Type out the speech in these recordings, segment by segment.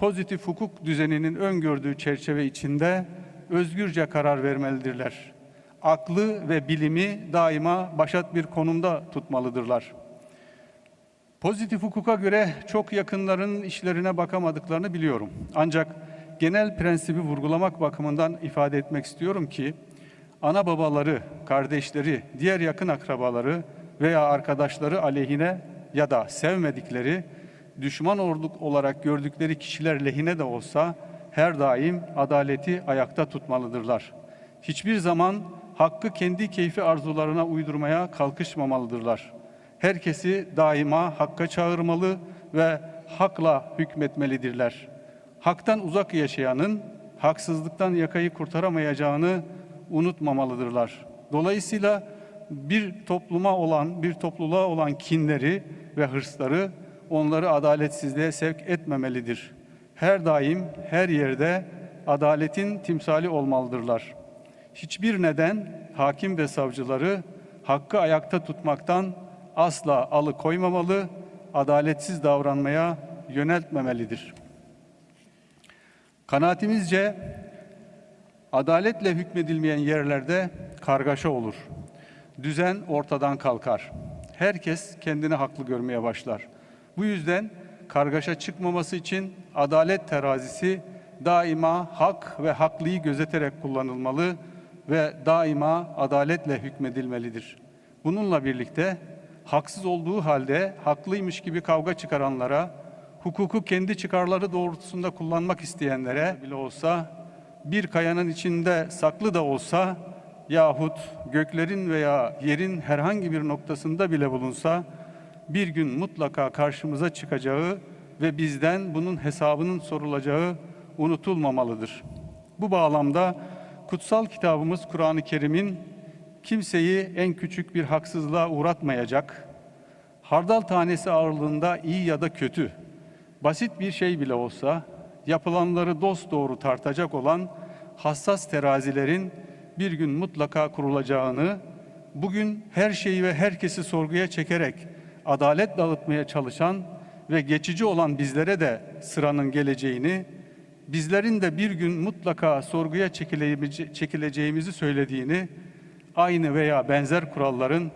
pozitif hukuk düzeninin öngördüğü çerçeve içinde özgürce karar vermelidirler. Aklı ve bilimi daima başat bir konumda tutmalıdırlar. Pozitif hukuka göre çok yakınların işlerine bakamadıklarını biliyorum. Ancak genel prensibi vurgulamak bakımından ifade etmek istiyorum ki ana babaları, kardeşleri, diğer yakın akrabaları veya arkadaşları aleyhine ya da sevmedikleri, düşman orduk olarak gördükleri kişiler lehine de olsa her daim adaleti ayakta tutmalıdırlar. Hiçbir zaman hakkı kendi keyfi arzularına uydurmaya kalkışmamalıdırlar. Herkesi daima hakka çağırmalı ve hakla hükmetmelidirler. Haktan uzak yaşayanın haksızlıktan yakayı kurtaramayacağını unutmamalıdırlar. Dolayısıyla bir topluma olan, bir topluluğa olan kinleri ve hırsları onları adaletsizliğe sevk etmemelidir. Her daim, her yerde adaletin timsali olmalıdırlar. Hiçbir neden hakim ve savcıları hakkı ayakta tutmaktan asla alıkoymamalı, adaletsiz davranmaya yöneltmemelidir. Kanaatimizce adaletle hükmedilmeyen yerlerde kargaşa olur. Düzen ortadan kalkar. Herkes kendini haklı görmeye başlar. Bu yüzden kargaşa çıkmaması için adalet terazisi daima hak ve haklıyı gözeterek kullanılmalı ve daima adaletle hükmedilmelidir. Bununla birlikte haksız olduğu halde haklıymış gibi kavga çıkaranlara, hukuku kendi çıkarları doğrultusunda kullanmak isteyenlere bile olsa bir kayanın içinde saklı da olsa yahut göklerin veya yerin herhangi bir noktasında bile bulunsa bir gün mutlaka karşımıza çıkacağı ve bizden bunun hesabının sorulacağı unutulmamalıdır. Bu bağlamda kutsal kitabımız Kur'an-ı Kerim'in kimseyi en küçük bir haksızlığa uğratmayacak, hardal tanesi ağırlığında iyi ya da kötü, basit bir şey bile olsa yapılanları dost doğru tartacak olan hassas terazilerin bir gün mutlaka kurulacağını, bugün her şeyi ve herkesi sorguya çekerek adalet dağıtmaya çalışan ve geçici olan bizlere de sıranın geleceğini, bizlerin de bir gün mutlaka sorguya çekileceğimizi söylediğini, aynı veya benzer kuralların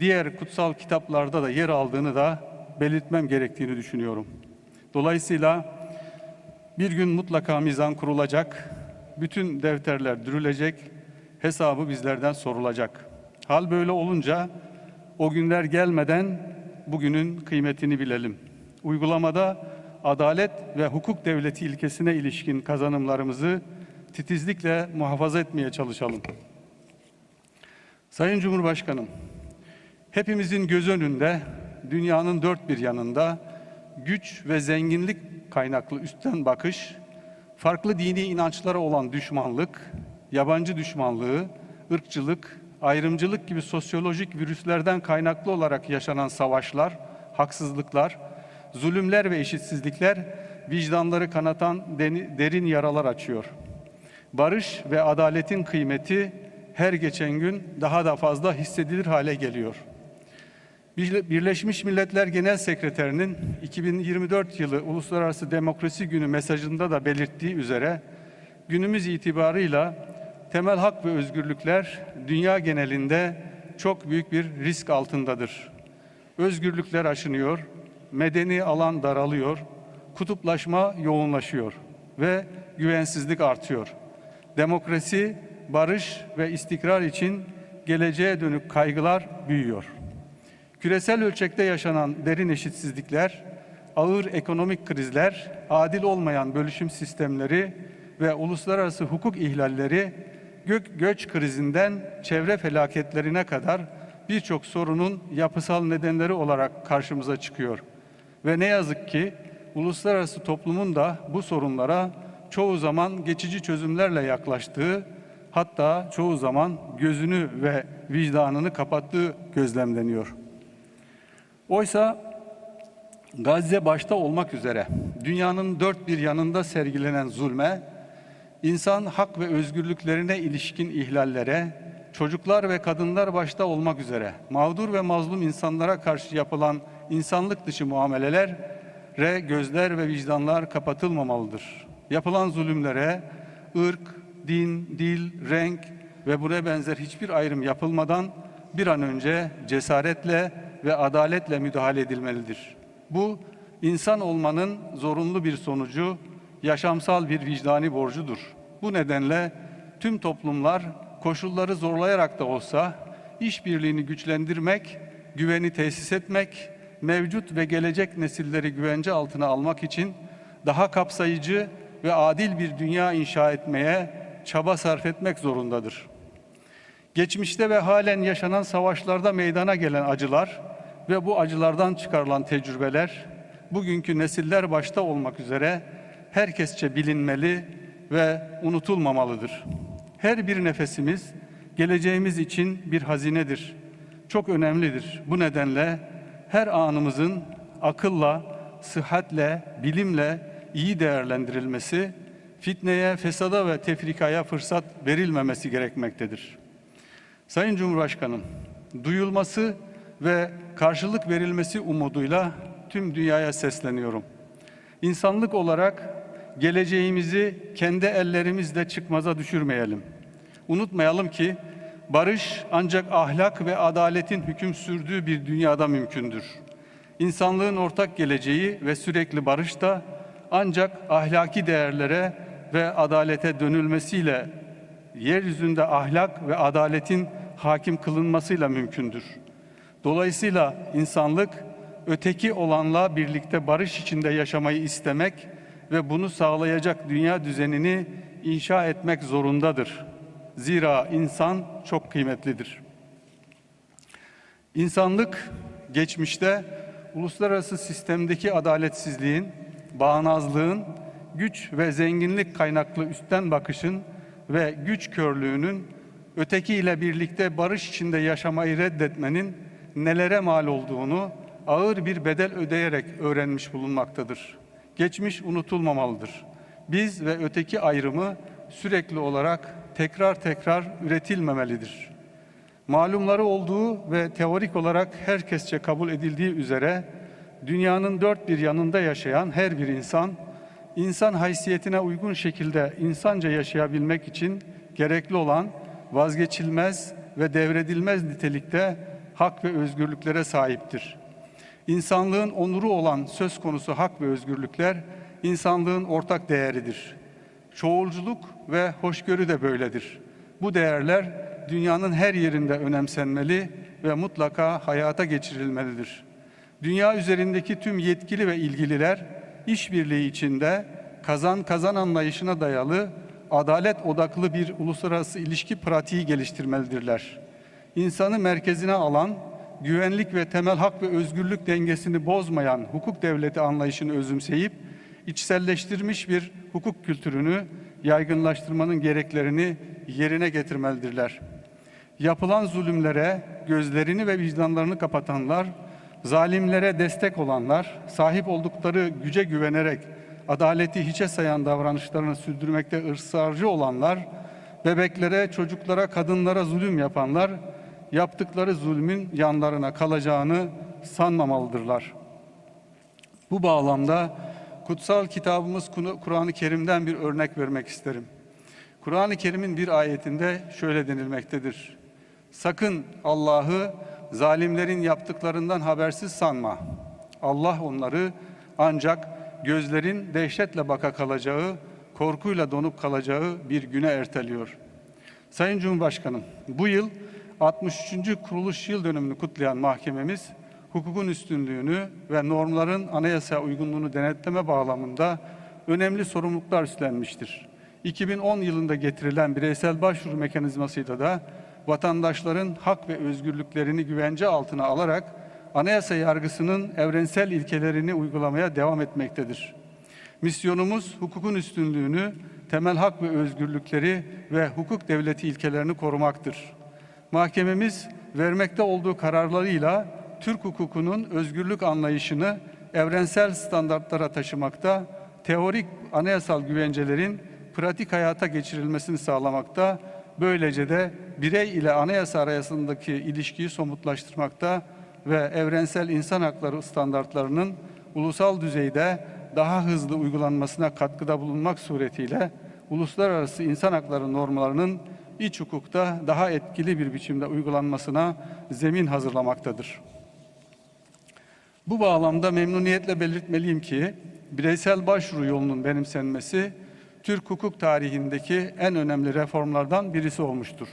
diğer kutsal kitaplarda da yer aldığını da belirtmem gerektiğini düşünüyorum. Dolayısıyla bir gün mutlaka mizan kurulacak, bütün defterler dürülecek, hesabı bizlerden sorulacak. Hal böyle olunca o günler gelmeden bugünün kıymetini bilelim. Uygulamada adalet ve hukuk devleti ilkesine ilişkin kazanımlarımızı titizlikle muhafaza etmeye çalışalım. Sayın Cumhurbaşkanım, hepimizin göz önünde dünyanın dört bir yanında güç ve zenginlik kaynaklı üstten bakış, farklı dini inançlara olan düşmanlık, yabancı düşmanlığı, ırkçılık, ayrımcılık gibi sosyolojik virüslerden kaynaklı olarak yaşanan savaşlar, haksızlıklar, zulümler ve eşitsizlikler vicdanları kanatan derin yaralar açıyor. Barış ve adaletin kıymeti her geçen gün daha da fazla hissedilir hale geliyor. Birleşmiş Milletler Genel Sekreterinin 2024 yılı Uluslararası Demokrasi Günü mesajında da belirttiği üzere günümüz itibarıyla temel hak ve özgürlükler dünya genelinde çok büyük bir risk altındadır. Özgürlükler aşınıyor, medeni alan daralıyor, kutuplaşma yoğunlaşıyor ve güvensizlik artıyor. Demokrasi, barış ve istikrar için geleceğe dönük kaygılar büyüyor. Küresel ölçekte yaşanan derin eşitsizlikler, ağır ekonomik krizler, adil olmayan bölüşüm sistemleri ve uluslararası hukuk ihlalleri gök göç krizinden çevre felaketlerine kadar birçok sorunun yapısal nedenleri olarak karşımıza çıkıyor. Ve ne yazık ki uluslararası toplumun da bu sorunlara çoğu zaman geçici çözümlerle yaklaştığı, hatta çoğu zaman gözünü ve vicdanını kapattığı gözlemleniyor. Oysa Gazze başta olmak üzere dünyanın dört bir yanında sergilenen zulme, insan hak ve özgürlüklerine ilişkin ihlallere, çocuklar ve kadınlar başta olmak üzere mağdur ve mazlum insanlara karşı yapılan insanlık dışı muameleler gözler ve vicdanlar kapatılmamalıdır. Yapılan zulümlere ırk, din, dil, renk ve buna benzer hiçbir ayrım yapılmadan bir an önce cesaretle ve adaletle müdahale edilmelidir. Bu insan olmanın zorunlu bir sonucu, yaşamsal bir vicdani borcudur. Bu nedenle tüm toplumlar koşulları zorlayarak da olsa işbirliğini güçlendirmek, güveni tesis etmek, mevcut ve gelecek nesilleri güvence altına almak için daha kapsayıcı ve adil bir dünya inşa etmeye çaba sarf etmek zorundadır. Geçmişte ve halen yaşanan savaşlarda meydana gelen acılar ve bu acılardan çıkarılan tecrübeler bugünkü nesiller başta olmak üzere herkesçe bilinmeli ve unutulmamalıdır. Her bir nefesimiz geleceğimiz için bir hazinedir. Çok önemlidir. Bu nedenle her anımızın akılla, sıhhatle, bilimle iyi değerlendirilmesi, fitneye, fesada ve tefrikaya fırsat verilmemesi gerekmektedir. Sayın Cumhurbaşkanım, duyulması ve karşılık verilmesi umuduyla tüm dünyaya sesleniyorum. İnsanlık olarak geleceğimizi kendi ellerimizle çıkmaza düşürmeyelim. Unutmayalım ki barış ancak ahlak ve adaletin hüküm sürdüğü bir dünyada mümkündür. İnsanlığın ortak geleceği ve sürekli barış da ancak ahlaki değerlere ve adalete dönülmesiyle yeryüzünde ahlak ve adaletin hakim kılınmasıyla mümkündür. Dolayısıyla insanlık öteki olanla birlikte barış içinde yaşamayı istemek ve bunu sağlayacak dünya düzenini inşa etmek zorundadır. Zira insan çok kıymetlidir. İnsanlık geçmişte uluslararası sistemdeki adaletsizliğin, bağnazlığın, güç ve zenginlik kaynaklı üstten bakışın ve güç körlüğünün ötekiyle birlikte barış içinde yaşamayı reddetmenin nelere mal olduğunu ağır bir bedel ödeyerek öğrenmiş bulunmaktadır. Geçmiş unutulmamalıdır. Biz ve öteki ayrımı sürekli olarak tekrar tekrar üretilmemelidir. Malumları olduğu ve teorik olarak herkesçe kabul edildiği üzere dünyanın dört bir yanında yaşayan her bir insan, insan haysiyetine uygun şekilde insanca yaşayabilmek için gerekli olan vazgeçilmez ve devredilmez nitelikte hak ve özgürlüklere sahiptir. İnsanlığın onuru olan söz konusu hak ve özgürlükler insanlığın ortak değeridir. Çoğulculuk ve hoşgörü de böyledir. Bu değerler dünyanın her yerinde önemsenmeli ve mutlaka hayata geçirilmelidir. Dünya üzerindeki tüm yetkili ve ilgililer işbirliği içinde kazan kazan anlayışına dayalı adalet odaklı bir uluslararası ilişki pratiği geliştirmelidirler. İnsanı merkezine alan, güvenlik ve temel hak ve özgürlük dengesini bozmayan hukuk devleti anlayışını özümseyip içselleştirmiş bir hukuk kültürünü yaygınlaştırmanın gereklerini yerine getirmelidirler. Yapılan zulümlere gözlerini ve vicdanlarını kapatanlar, zalimlere destek olanlar, sahip oldukları güce güvenerek adaleti hiçe sayan davranışlarını sürdürmekte ısrarcı olanlar, bebeklere, çocuklara, kadınlara zulüm yapanlar, yaptıkları zulmün yanlarına kalacağını sanmamalıdırlar. Bu bağlamda kutsal kitabımız Kur'an-ı Kerim'den bir örnek vermek isterim. Kur'an-ı Kerim'in bir ayetinde şöyle denilmektedir. Sakın Allah'ı zalimlerin yaptıklarından habersiz sanma. Allah onları ancak gözlerin dehşetle baka kalacağı, korkuyla donup kalacağı bir güne erteliyor. Sayın Cumhurbaşkanım, bu yıl 63. kuruluş yıl dönümünü kutlayan mahkememiz, hukukun üstünlüğünü ve normların anayasaya uygunluğunu denetleme bağlamında önemli sorumluluklar üstlenmiştir. 2010 yılında getirilen bireysel başvuru mekanizmasıyla da vatandaşların hak ve özgürlüklerini güvence altına alarak anayasa yargısının evrensel ilkelerini uygulamaya devam etmektedir. Misyonumuz hukukun üstünlüğünü, temel hak ve özgürlükleri ve hukuk devleti ilkelerini korumaktır. Mahkememiz vermekte olduğu kararlarıyla Türk hukukunun özgürlük anlayışını evrensel standartlara taşımakta, teorik anayasal güvencelerin pratik hayata geçirilmesini sağlamakta, böylece de birey ile anayasa arasındaki ilişkiyi somutlaştırmakta ve evrensel insan hakları standartlarının ulusal düzeyde daha hızlı uygulanmasına katkıda bulunmak suretiyle uluslararası insan hakları normlarının iç hukukta daha etkili bir biçimde uygulanmasına zemin hazırlamaktadır. Bu bağlamda memnuniyetle belirtmeliyim ki bireysel başvuru yolunun benimsenmesi Türk hukuk tarihindeki en önemli reformlardan birisi olmuştur.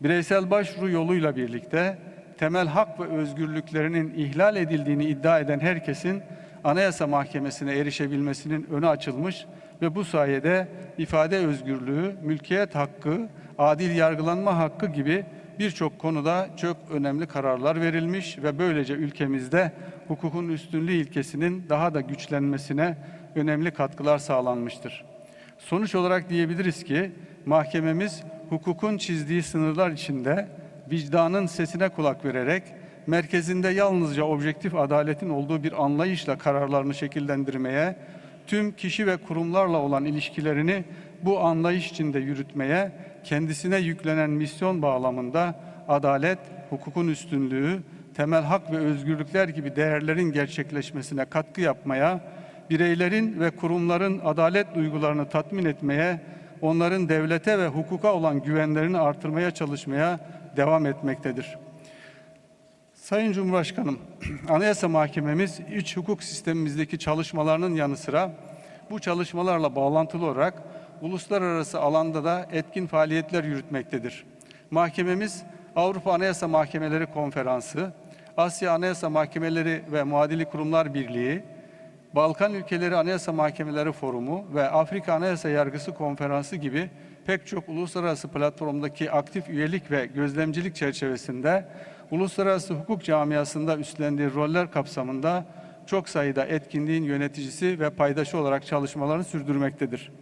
Bireysel başvuru yoluyla birlikte temel hak ve özgürlüklerinin ihlal edildiğini iddia eden herkesin Anayasa Mahkemesi'ne erişebilmesinin önü açılmış ve bu sayede ifade özgürlüğü, mülkiyet hakkı, adil yargılanma hakkı gibi birçok konuda çok önemli kararlar verilmiş ve böylece ülkemizde hukukun üstünlüğü ilkesinin daha da güçlenmesine önemli katkılar sağlanmıştır. Sonuç olarak diyebiliriz ki mahkememiz hukukun çizdiği sınırlar içinde vicdanın sesine kulak vererek merkezinde yalnızca objektif adaletin olduğu bir anlayışla kararlarını şekillendirmeye, tüm kişi ve kurumlarla olan ilişkilerini bu anlayış içinde yürütmeye, kendisine yüklenen misyon bağlamında adalet, hukukun üstünlüğü, temel hak ve özgürlükler gibi değerlerin gerçekleşmesine katkı yapmaya, bireylerin ve kurumların adalet duygularını tatmin etmeye, onların devlete ve hukuka olan güvenlerini artırmaya çalışmaya devam etmektedir. Sayın Cumhurbaşkanım, Anayasa Mahkememiz iç hukuk sistemimizdeki çalışmalarının yanı sıra bu çalışmalarla bağlantılı olarak uluslararası alanda da etkin faaliyetler yürütmektedir. Mahkememiz Avrupa Anayasa Mahkemeleri Konferansı, Asya Anayasa Mahkemeleri ve Muadili Kurumlar Birliği, Balkan Ülkeleri Anayasa Mahkemeleri Forumu ve Afrika Anayasa Yargısı Konferansı gibi pek çok uluslararası platformdaki aktif üyelik ve gözlemcilik çerçevesinde uluslararası hukuk camiasında üstlendiği roller kapsamında çok sayıda etkinliğin yöneticisi ve paydaşı olarak çalışmalarını sürdürmektedir.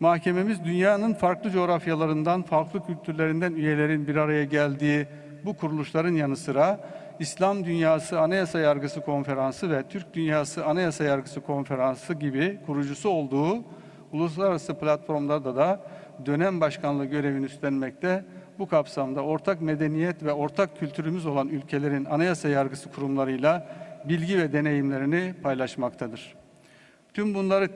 Mahkememiz dünyanın farklı coğrafyalarından, farklı kültürlerinden üyelerin bir araya geldiği bu kuruluşların yanı sıra İslam Dünyası Anayasa Yargısı Konferansı ve Türk Dünyası Anayasa Yargısı Konferansı gibi kurucusu olduğu uluslararası platformlarda da dönem başkanlığı görevini üstlenmekte. Bu kapsamda ortak medeniyet ve ortak kültürümüz olan ülkelerin anayasa yargısı kurumlarıyla bilgi ve deneyimlerini paylaşmaktadır. Tüm bunları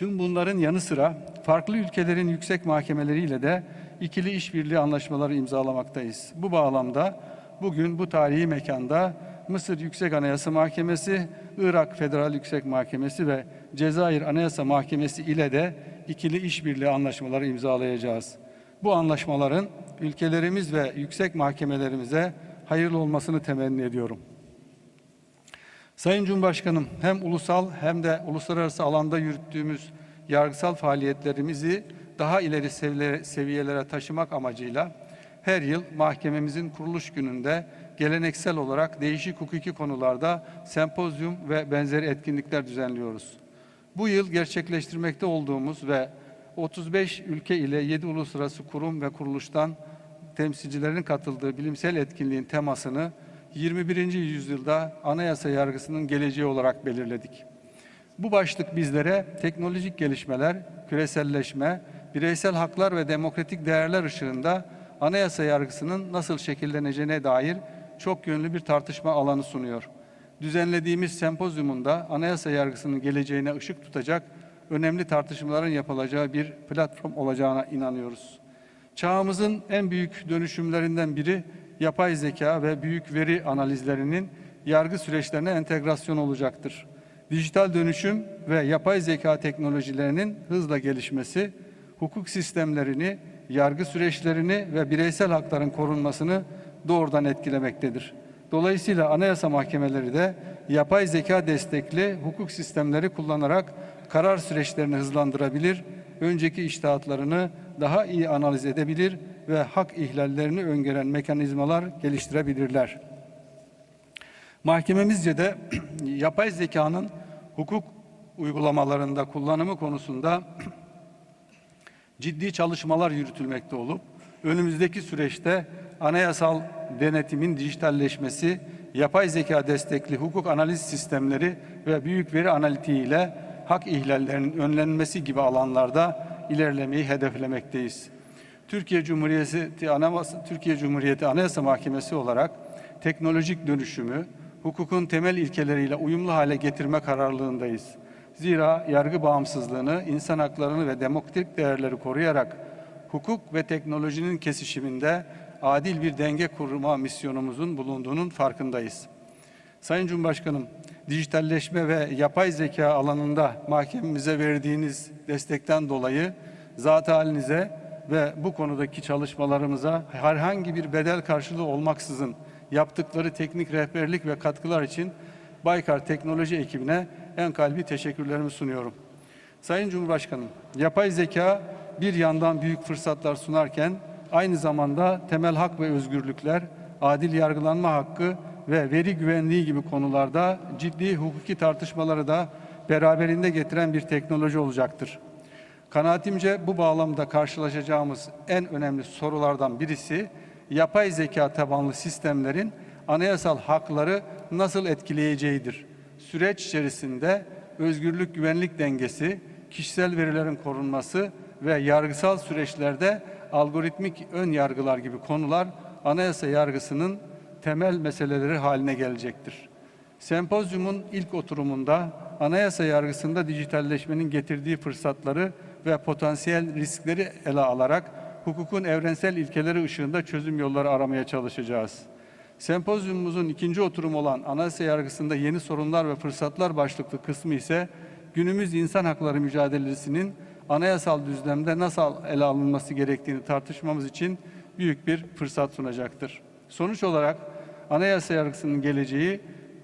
Tüm bunların yanı sıra farklı ülkelerin yüksek mahkemeleriyle de ikili işbirliği anlaşmaları imzalamaktayız. Bu bağlamda bugün bu tarihi mekanda Mısır Yüksek Anayasa Mahkemesi, Irak Federal Yüksek Mahkemesi ve Cezayir Anayasa Mahkemesi ile de ikili işbirliği anlaşmaları imzalayacağız. Bu anlaşmaların ülkelerimiz ve yüksek mahkemelerimize hayırlı olmasını temenni ediyorum. Sayın Cumhurbaşkanım, hem ulusal hem de uluslararası alanda yürüttüğümüz yargısal faaliyetlerimizi daha ileri seviyelere, taşımak amacıyla her yıl mahkememizin kuruluş gününde geleneksel olarak değişik hukuki konularda sempozyum ve benzeri etkinlikler düzenliyoruz. Bu yıl gerçekleştirmekte olduğumuz ve 35 ülke ile 7 uluslararası kurum ve kuruluştan temsilcilerin katıldığı bilimsel etkinliğin temasını 21. yüzyılda anayasa yargısının geleceği olarak belirledik. Bu başlık bizlere teknolojik gelişmeler, küreselleşme, bireysel haklar ve demokratik değerler ışığında anayasa yargısının nasıl şekilleneceğine dair çok yönlü bir tartışma alanı sunuyor. Düzenlediğimiz sempozyumunda anayasa yargısının geleceğine ışık tutacak önemli tartışmaların yapılacağı bir platform olacağına inanıyoruz. Çağımızın en büyük dönüşümlerinden biri yapay zeka ve büyük veri analizlerinin yargı süreçlerine entegrasyon olacaktır. Dijital dönüşüm ve yapay zeka teknolojilerinin hızla gelişmesi, hukuk sistemlerini, yargı süreçlerini ve bireysel hakların korunmasını doğrudan etkilemektedir. Dolayısıyla anayasa mahkemeleri de yapay zeka destekli hukuk sistemleri kullanarak karar süreçlerini hızlandırabilir, önceki iştahatlarını daha iyi analiz edebilir ve hak ihlallerini öngören mekanizmalar geliştirebilirler. Mahkememizce de yapay zekanın hukuk uygulamalarında kullanımı konusunda ciddi çalışmalar yürütülmekte olup önümüzdeki süreçte anayasal denetimin dijitalleşmesi, yapay zeka destekli hukuk analiz sistemleri ve büyük veri analitiği ile hak ihlallerinin önlenmesi gibi alanlarda ilerlemeyi hedeflemekteyiz. Türkiye Cumhuriyeti Anayasa, Türkiye Cumhuriyeti Anayasa Mahkemesi olarak teknolojik dönüşümü, hukukun temel ilkeleriyle uyumlu hale getirme kararlılığındayız. Zira yargı bağımsızlığını, insan haklarını ve demokratik değerleri koruyarak hukuk ve teknolojinin kesişiminde adil bir denge kurma misyonumuzun bulunduğunun farkındayız. Sayın Cumhurbaşkanım, dijitalleşme ve yapay zeka alanında mahkememize verdiğiniz destekten dolayı zat halinize ve bu konudaki çalışmalarımıza herhangi bir bedel karşılığı olmaksızın yaptıkları teknik rehberlik ve katkılar için Baykar Teknoloji ekibine en kalbi teşekkürlerimi sunuyorum. Sayın Cumhurbaşkanım, yapay zeka bir yandan büyük fırsatlar sunarken aynı zamanda temel hak ve özgürlükler, adil yargılanma hakkı ve veri güvenliği gibi konularda ciddi hukuki tartışmaları da beraberinde getiren bir teknoloji olacaktır. Kanaatimce bu bağlamda karşılaşacağımız en önemli sorulardan birisi yapay zeka tabanlı sistemlerin anayasal hakları nasıl etkileyeceğidir. Süreç içerisinde özgürlük güvenlik dengesi, kişisel verilerin korunması ve yargısal süreçlerde algoritmik ön yargılar gibi konular anayasa yargısının temel meseleleri haline gelecektir. Sempozyumun ilk oturumunda anayasa yargısında dijitalleşmenin getirdiği fırsatları ve potansiyel riskleri ele alarak hukukun evrensel ilkeleri ışığında çözüm yolları aramaya çalışacağız. Sempozyumumuzun ikinci oturumu olan anayasa yargısında yeni sorunlar ve fırsatlar başlıklı kısmı ise günümüz insan hakları mücadelesinin anayasal düzlemde nasıl ele alınması gerektiğini tartışmamız için büyük bir fırsat sunacaktır. Sonuç olarak anayasa yargısının geleceği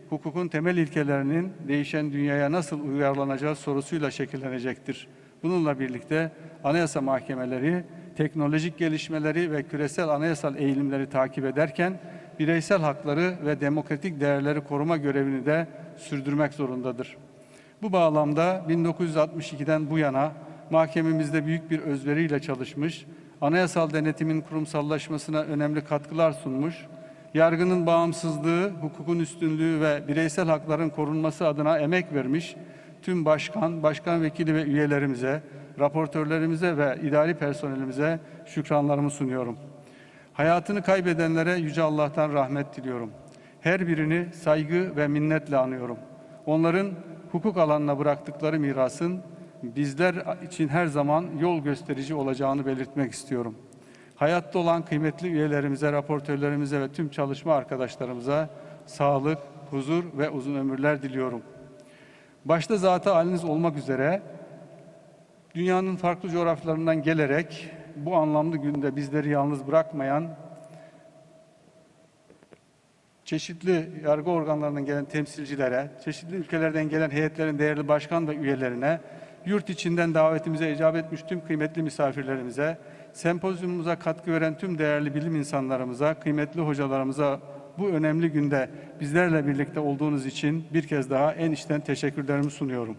hukukun temel ilkelerinin değişen dünyaya nasıl uyarlanacağı sorusuyla şekillenecektir. Bununla birlikte anayasa mahkemeleri teknolojik gelişmeleri ve küresel anayasal eğilimleri takip ederken bireysel hakları ve demokratik değerleri koruma görevini de sürdürmek zorundadır. Bu bağlamda 1962'den bu yana mahkememizde büyük bir özveriyle çalışmış, anayasal denetimin kurumsallaşmasına önemli katkılar sunmuş, yargının bağımsızlığı, hukukun üstünlüğü ve bireysel hakların korunması adına emek vermiş tüm başkan, başkan vekili ve üyelerimize, raportörlerimize ve idari personelimize şükranlarımı sunuyorum. Hayatını kaybedenlere Yüce Allah'tan rahmet diliyorum. Her birini saygı ve minnetle anıyorum. Onların hukuk alanına bıraktıkları mirasın bizler için her zaman yol gösterici olacağını belirtmek istiyorum. Hayatta olan kıymetli üyelerimize, raportörlerimize ve tüm çalışma arkadaşlarımıza sağlık, huzur ve uzun ömürler diliyorum. Başta zatı haliniz olmak üzere dünyanın farklı coğrafyalarından gelerek bu anlamlı günde bizleri yalnız bırakmayan çeşitli yargı organlarından gelen temsilcilere, çeşitli ülkelerden gelen heyetlerin değerli başkan ve üyelerine, yurt içinden davetimize icap etmiş tüm kıymetli misafirlerimize, sempozyumumuza katkı veren tüm değerli bilim insanlarımıza, kıymetli hocalarımıza bu önemli günde bizlerle birlikte olduğunuz için bir kez daha en içten teşekkürlerimi sunuyorum.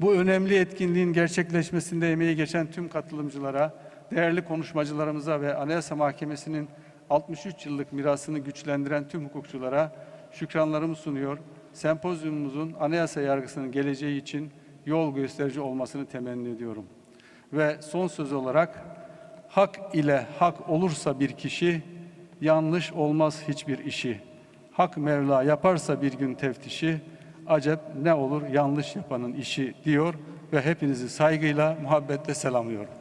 Bu önemli etkinliğin gerçekleşmesinde emeği geçen tüm katılımcılara, değerli konuşmacılarımıza ve Anayasa Mahkemesi'nin 63 yıllık mirasını güçlendiren tüm hukukçulara şükranlarımı sunuyor. Sempozyumumuzun anayasa yargısının geleceği için yol gösterici olmasını temenni ediyorum. Ve son söz olarak hak ile hak olursa bir kişi yanlış olmaz hiçbir işi. Hak Mevla yaparsa bir gün teftişi acep ne olur yanlış yapanın işi diyor ve hepinizi saygıyla, muhabbetle selamlıyorum.